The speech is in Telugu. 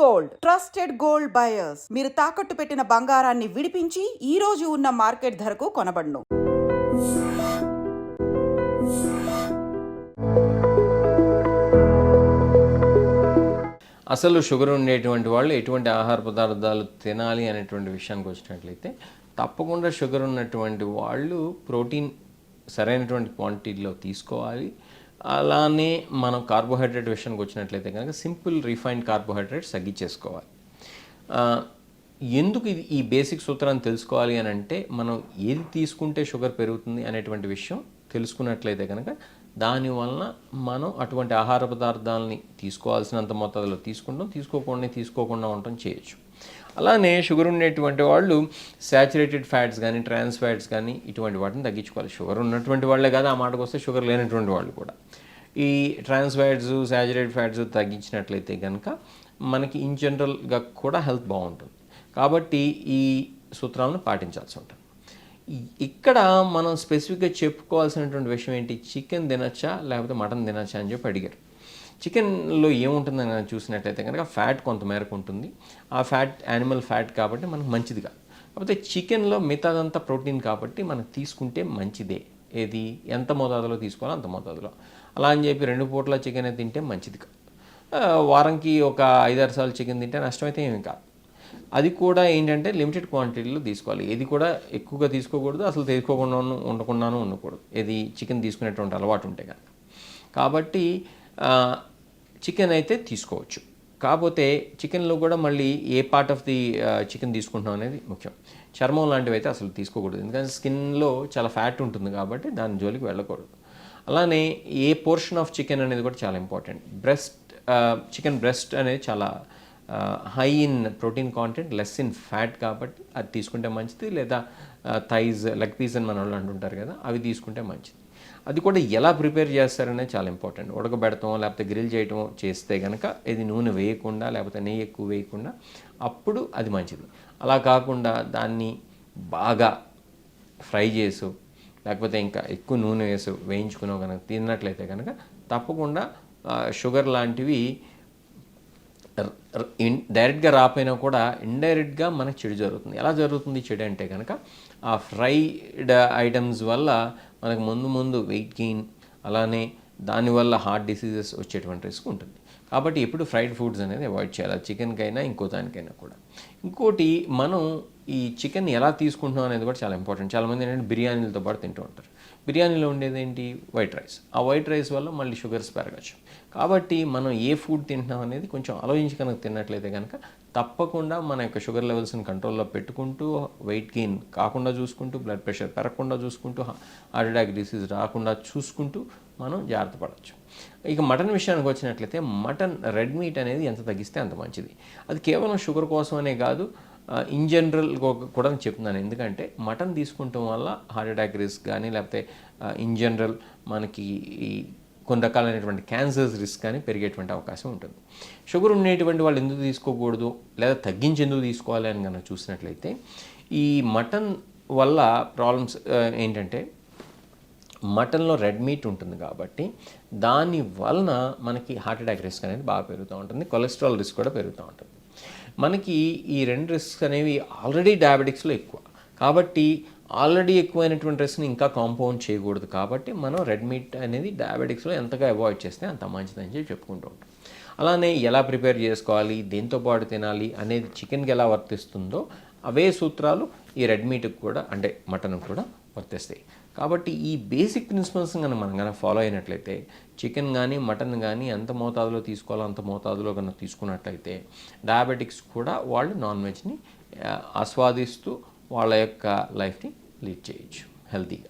గోల్డ్. Trusted gold buyers. మీరు తాకట్టు పెట్టిన బంగారాన్ని విడిపించి ఈ రోజు ఉన్న మార్కెట్ ధరకు కొనబడును. అసలు షుగర్ ఉండేటువంటి వాళ్ళు ఎటువంటి ఆహార పదార్థాలు తినాలి అనేటువంటి విషయానికి వచ్చినట్లయితే తప్పకుండా షుగర్ ఉన్నటువంటి వాళ్ళు ప్రోటీన్ సరైనటువంటి క్వాంటిటీలో తీసుకోవాలి. అలానే మనం కార్బోహైడ్రేట్ విషయానికి వచ్చినట్లయితే కనుక సింపుల్ రిఫైన్డ్ కార్బోహైడ్రేట్స్ తగ్గించేసుకోవాలి. ఎందుకు ఇది ఈ బేసిక్ సూత్రాన్ని తెలుసుకోవాలి అని అంటే మనం ఏది తీసుకుంటే షుగర్ పెరుగుతుంది అనేటువంటి విషయం తెలుసుకున్నట్లయితే కనుక దానివలన మనం అటువంటి ఆహార పదార్థాలని తీసుకోవాల్సినంత మొత్తంలో తీసుకుంటాం తీసుకోకుండా తీసుకోకుండా ఉండటం చేయొచ్చు. అలానే షుగర్ ఉండేటువంటి వాళ్ళు శాచురేటెడ్ ఫ్యాట్స్ కానీ ట్రాన్స్ ఫ్యాట్స్ కానీ ఇటువంటి వాటిని తగ్గించుకోవాలి. షుగర్ ఉన్నటువంటి వాళ్ళే కాదు ఆ మాటకు వస్తే షుగర్ లేనటువంటి వాళ్ళు కూడా. ఈ ట్రాన్స్ ఫ్యాట్స్ శాచురేటెడ్ ఫ్యాట్స్ తగ్గించినట్లయితే కనుక మనకి ఇన్ జనరల్గా కూడా హెల్త్ బాగుంటుంది. కాబట్టి ఈ సూత్రాలను పాటించాల్సి ఉంటుంది. ఇక్కడ మనం స్పెసిఫిక్గా చెప్పుకోవాల్సినటువంటి విషయం ఏంటి? చికెన్ తినచ్చా? లేకపోతే మటన్ తినచ్చా అని చెప్పి అడిగారు. చికెన్లో ఏముంటుందని చూసినట్లయితే కనుక ఫ్యాట్ కొంతమేరకు ఉంటుంది. ఆ ఫ్యాట్ యానిమల్ ఫ్యాట్ కాబట్టి మనకు మంచిది కాదు కాకపోతే చికెన్లో మిగతాదంతా ప్రోటీన్ కాబట్టి మనకు తీసుకుంటే మంచిదే. ఏది? ఎంత మోతాదులో తీసుకోవాలో అంత మోతాదులో. అలా అని చెప్పి రెండు పూట్ల చికెన్ తింటే మంచిది కాదు వారంకి ఒక ఐదారు సార్లు చికెన్ తింటే నష్టమైతే ఏమి కాదు. అది కూడా ఏంటంటే లిమిటెడ్ క్వాంటిటీలో తీసుకోవాలి. ఏది కూడా ఎక్కువగా తీసుకోకూడదు అసలు తీసుకోకుండా ఉండకుండాను ఉండకూడదు. ఏది? చికెన్ తీసుకునేటువంటి అలవాటు ఉంటే కనుక. కాబట్టి చికెన్ అయితే తీసుకోవచ్చు. కాకపోతే చికెన్లో కూడా మళ్ళీ ఏ పార్ట్ ఆఫ్ ది చికెన్ తీసుకుంటున్నాం అనేది ముఖ్యం. చర్మం లాంటివి అయితే అసలు తీసుకోకూడదు. ఎందుకంటే స్కిన్లో చాలా ఫ్యాట్ ఉంటుంది కాబట్టి దాని జోలికి వెళ్ళకూడదు. అలానే ఏ పోర్షన్ ఆఫ్ చికెన్ అనేది కూడా చాలా ఇంపార్టెంట్ బ్రెస్ట్ చికెన్ బ్రెస్ట్ అనేది చాలా high in protein content less in fat కాబట్టి అది తీసుకుంటే మంచిది. లేదా థైజ్ లెగ్ పీస్ అని మన వాళ్ళు అంటుంటారు కదా అవి తీసుకుంటే మంచిది. అది కూడా ఎలా ప్రిపేర్ చేస్తారనేది చాలా ఇంపార్టెంట్. ఉడకబెడతాం లేకపోతే గ్రిల్ చేయటం చేస్తే కనుక ఇది నూనె వేయకుండా లేకపోతే నెయ్యి ఎక్కువ వేయకుండా అప్పుడు అది మంచిది. అలా కాకుండా దాన్ని బాగా ఫ్రై చేసు లేకపోతే ఇంకా ఎక్కువ నూనె వేసి వేయించుకున్నావు కనుక తిన్నట్లయితే కనుక తప్పకుండా షుగర్ లాంటివి డైరెక్ట్గా రాపోయినా కూడా ఇండైరెక్ట్గా మనకు చెడు జరుగుతుంది. ఎలా జరుగుతుంది చెడు అంటే కనుక ఆ ఫ్రైడ్ ఐటమ్స్ వల్ల మనకు ముందు ముందు వెయిట్ గెయిన్ అలానే దానివల్ల హార్ట్ డిసీజెస్ వచ్చేటువంటి రిస్క్ ఉంటుంది. కాబట్టి ఎప్పుడు ఫ్రైడ్ ఫుడ్స్ అనేది అవాయిడ్ చేయాలి. చికెన్కైనా ఇంకో దానికైనా కూడా. ఇంకోటి మనం ఈ చికెన్ ఎలా తీసుకుంటున్నాం అనేది కూడా చాలా ఇంపార్టెంట్. చాలామంది ఏంటంటే బిర్యానీలతో పాటు తింటూ ఉంటారు. బిర్యానీలో ఉండేది ఏంటి? White rice. ఆ వైట్ రైస్ వల్ల మళ్ళీ షుగర్స్ పెరగచ్చు. కాబట్టి మనం ఏ ఫుడ్ తింటున్నాం అనేది కొంచెం ఆలోచించి కనుక తిన్నట్లయితే కనుక తప్పకుండా మన యొక్క షుగర్ లెవెల్స్ని కంట్రోల్లో పెట్టుకుంటూ వెయిట్ గెయిన్ కాకుండా చూసుకుంటూ బ్లడ్ ప్రెషర్ పెరగకుండా చూసుకుంటూ హార్ట్ అటాక్ డిసీజ్ రాకుండా చూసుకుంటూ మనం జాగ్రత్త పడవచ్చు ఇక మటన్ విషయానికి వచ్చినట్లయితే మటన్ రెడ్ మీట్ అనేది ఎంత తగ్గిస్తే అంత మంచిది. అది కేవలం షుగర్ కోసమనే కాదు ఇన్ జనరల్ కూడా చెప్తున్నాను. ఎందుకంటే మటన్ తీసుకుంటాం వల్ల హార్ట్ అటాక్ రిస్క్ కానీ లేకపోతే ఇన్ జనరల్ మనకి ఈ కొన్ని రకాలైనటువంటి క్యాన్సర్స్ రిస్క్ కానీ పెరిగేటువంటి అవకాశం ఉంటుంది. షుగర్ ఉండేటువంటి వాళ్ళు ఎందుకు తీసుకోకూడదు? లేదా తగ్గించేందుకు తీసుకోవాలి అని కనుక చూసినట్లయితే ఈ మటన్ వల్ల ప్రాబ్లమ్స్ ఏంటంటే మటన్లో రెడ్ మీట్ ఉంటుంది కాబట్టి దాని వలన మనకి హార్ట్ అటాక్ రిస్క్ అనేది బాగా పెరుగుతూ ఉంటుంది. కొలెస్ట్రాల్ రిస్క్ కూడా పెరుగుతూ ఉంటుంది. మనకి ఈ రెండు రిస్క్ అనేవి ఆల్రెడీ డయాబెటిక్స్లో ఎక్కువ. కాబట్టి ఆల్రెడీ ఎక్కువైనటువంటి రిస్క్ని ఇంకా కాంపౌండ్ చేయకూడదు కాబట్టి మనం రెడ్ మీట్ అనేది డయాబెటిక్స్లో ఎంతగా అవాయిడ్ చేస్తే అంత మంచిదని చెప్పి చెప్పుకుంటూ ఉంటాం. అలానే ఎలా ప్రిపేర్ చేసుకోవాలి దేంతో పాటు తినాలి అనేది చికెన్కి ఎలా వర్తిస్తుందో అవే సూత్రాలు ఈ రెడ్ మీట్కి కూడా అంటే మటన్ కూడా వర్తిస్తాయి. కాబట్టి ఈ బేసిక్ ప్రిన్సిపల్స్ కనుక మనం కనుక ఫాలో అయినట్లయితే చికెన్ కానీ మటన్ కానీ ఎంత మోతాదులో తీసుకోవాలో అంత మోతాదులో కనుక తీసుకున్నట్లయితే డయాబెటిక్స్ కూడా వాళ్ళు నాన్ వెజ్ని ఆస్వాదిస్తూ వాళ్ళ యొక్క లైఫ్ని lead change. Healthy.